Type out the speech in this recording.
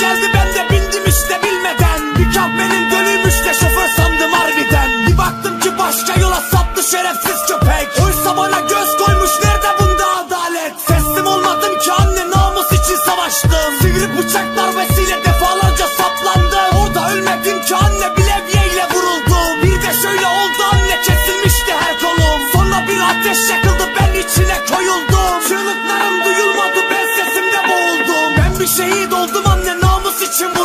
geldi ben de bindim işte bilmeden. Dükkan benim dönüymüş de şoför sandım harbiden. Bir baktım ki başka yola saptı şerefsiz köpek. Oysa bana göz koymuş nerede bunda adalet? Teslim olmadım ki anne namus için savaştım. Sivri bıçak darbesiyle defalarca saplandım Orada ölmedim ki anne. Bir şehit oldum anne namus için